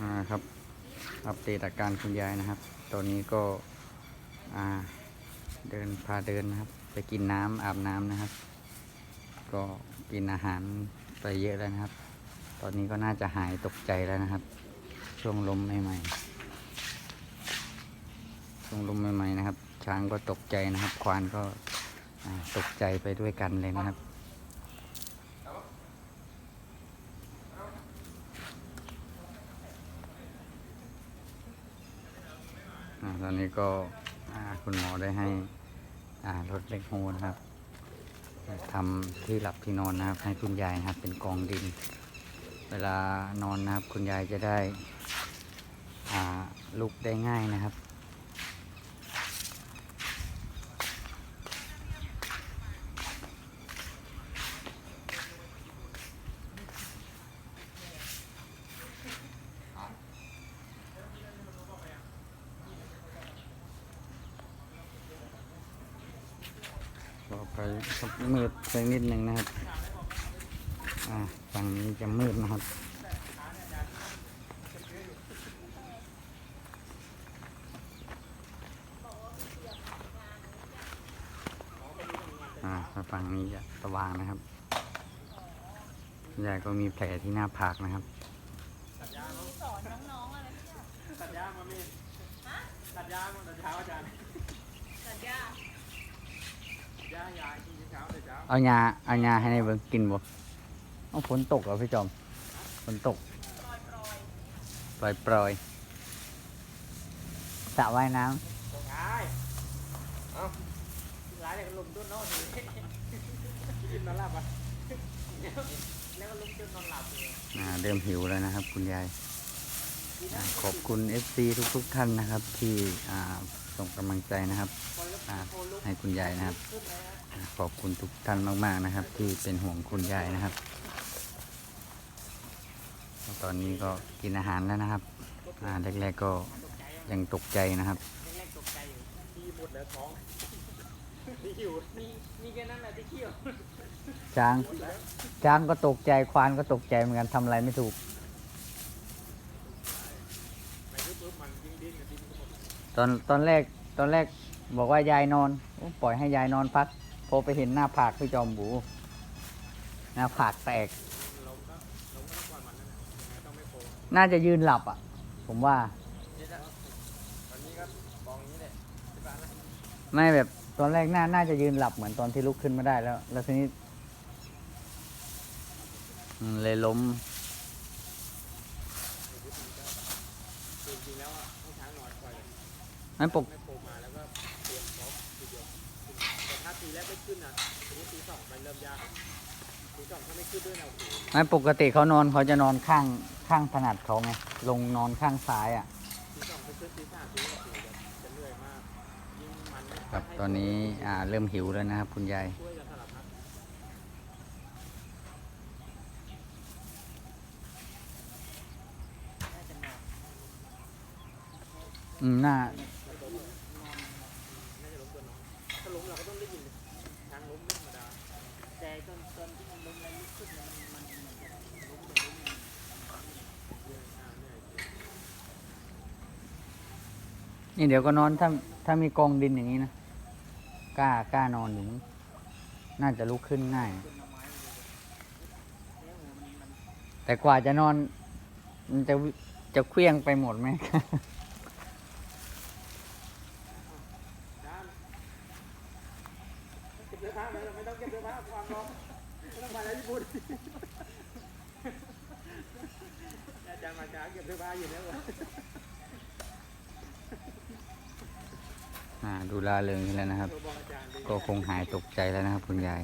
อ่าครับ อัปเดตอาการคุณยายนะครับ ตอนนี้ก็อ่าเดินพาเดินนะครับ ไปกินน้ำอาบน้ำนะครับ ก็กินอาหารไปเยอะแล้วนะครับ ตอนนี้ก็น่าจะหายตกใจแล้วนะครับ ช่วงลมใหม่ๆช่วงลมใหม่ๆนะครับ ช้างก็ตกใจนะครับ ควานก็ตกใจไปด้วยกันเลยนะครับ ตอนนี้ก็คุณหมอได้ให้รถเล็กโฮนะครับทำที่หลับที่นอนนะครับ ให้คุณยายนะครับ เป็นกองดิน เวลานอนนะครับ คุณยายจะได้ลุกได้ง่ายนะครับ ต่อไปครับมืดสักนิดหนึ่งนะครับอ่าฝั่งนี้จะมืดนะครับอ่าฝั่งนี้จะสว่างนะครับยายก็มีแผลที่หน้าผากนะครับตัดยางมามีตัดยางมาแต่เช้าอาจารย์สัญญายางยางกินเช้าแต่เช้า เอายาเอายาให้ในเบิ้งกินบ่เอาฝนตกเหรอพี่จอมฝนตกปล่อยปล่อยปล่อยปล่อยสระว่ายน้ตรงท้ายเอ้าร้ายเลยก็ลมต้นนอนอยู่กินนอนหลับอะแล้วก็ลุกจนนอนหลับเลยำอ่าเริ่มหิวแล้วนะครับ คุณยายอ่าขอบคุณ FC ทุกๆท่านนะครับ ที่อ่า ส่งกำลังใจนะครับอ่าให้คุณยายนะครับอ่าขอบคุณทุกท่านมาก ๆนะครับ ที่เป็นห่วงคุณยายนะครับ ตอนนี้ก็กินอาหารแล้วนะครับอ่าแรกๆก็ยังตกใจนะครับแรกๆตกใจอยู่ที่หมดแล้วท้องที่หิวมีมีแค่นั้นแหละที่เขี้ยวช้างช้างก็ตกใจควานก็ตกใจเหมือนกันทำอะไรไม่ถูกไปปุ๊บมันดิ้นดิ้นกับดิ้นหมดตอนตอนแรก ตอนแรกบอกว่ายายนอนโอ้ปล่อยให้ยายนอนพัก พอไปเห็นหน้าผากพี่จอมบู หน้าผากแตก น่าจะยืนหลับอะ ผมว่า ไม่แบบตอนแรกน่าน่าจะยืนหลับเหมือนตอนที่ลุกขึ้นมาได้แล้ว แล้วทีนี้อืมเลยล้ม ไม่ปกเตรียมพร้อมทีเดียว แต่ถ้าตีแรกไม่ขึ้นอะทีนี้ตีสองมันเริ่มยากตีสองถ้าไม่ขึ้นด้วยนะโอ้โหไม่ปกติเขานอนเขาจะนอนข้างข้างถนัดเขาไงลงนอนข้างซ้ายอะตีสองไปขึ้นตีสามตีสี่จะจะเหนื่อยมากยิ่งมันไม่ครับให้ตอนนี้อ่าเริ่มหิวแล้วนะครับคุณยายช่วยกันสลับพัดอืมน่า น่าจะล้มตัวน้องถ้าล้มเราก็ต้องได้ยินทางล้มไม่ธรรมดาแตอนตอนที่มันล้มแล้วลุกขึ้นมันมันเหมือนกับล้มล้มเหนื่อยอ่าเหนื่อยนี่เดี๋ยวก็นอนถ้าถ้ามีกองดินอย่างนี้นะกล้ากล้านอนอยู่มั้งน่าจะลุกขึ้นง่าย แต่กว่าจะนอน มันจะจะเคลี้ยงไปหมดไหม ด้านเก็บเสื้อผ้าเลยไม่ต้องเก็บเสื้อผ้าความร้อนไม่ต้องไปแล้วญี่ปุ่นอาจารย์มาช้าเก็บเสื้อผ้าอยู่แล้วอ่าดูลาเริงขึ้นแล้วนะครับ ก็คงหายตกใจแล้วนะครับ คุณยาย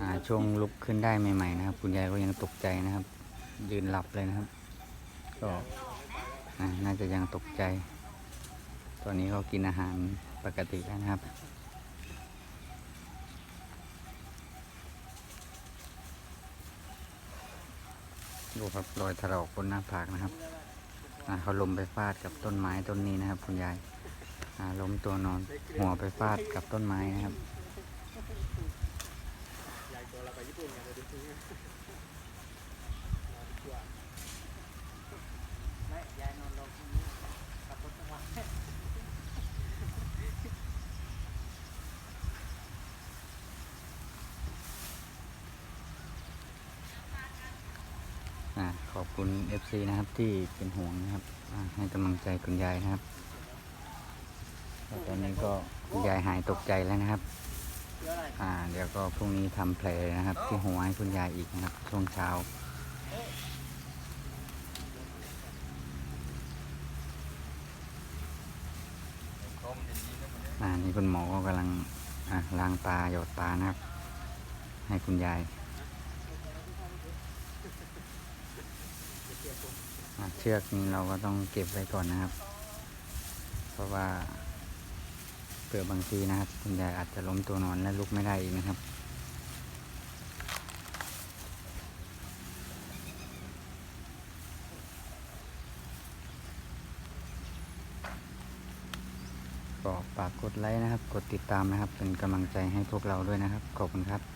อ่าช่วงลุกขึ้นได้ใหม่ๆนะครับ คุณยายก็ยังตกใจนะครับ ยืนหลับเลยนะครับ ก็น่าจะยังตกใจ ตอนนี้เขากินอาหารปกติแล้วนะครับ ดูครับรอยถลอกบนหน้าผากนะครับอ่าเขาล้มไปฟาดกับต้นไม้ต้นนี้นะครับ คุณยายล้มตัวนอน หัวไปฟาดกับต้นไม้นะครับ ใหญ่ตัวเราไปญี่ปุ่นไงเดี๋ยวดูซิ ขอบคุณ FC นะครับที่เป็นห่วงนะครับ ให้กำลังใจคุณยายนะครับตอนนี้ก็คุณยายหายตกใจแล้วนะครับเพื่ออะไรอ่า เดี๋ยวก็พรุ่งนี้ทำแผลนะครับ ที่หัวให้คุณยายอีกนะครับ ช่วงเช้าอ่านี่คุณหมอก็กำลังล้างตาหยดตานะครับ ให้คุณยายอ่า เชือกนี้เราก็ต้องเก็บไว้ก่อนนะครับ เพราะว่าเผื่อบางทีนะครับคุณยายอาจจะล้มตัวนอนและลุกไม่ได้อีกนะครับก็ฝากกดไลค์นะครับ กดติดตามนะครับ เป็นกำลังใจให้พวกเราด้วยนะครับ ขอบคุณครับ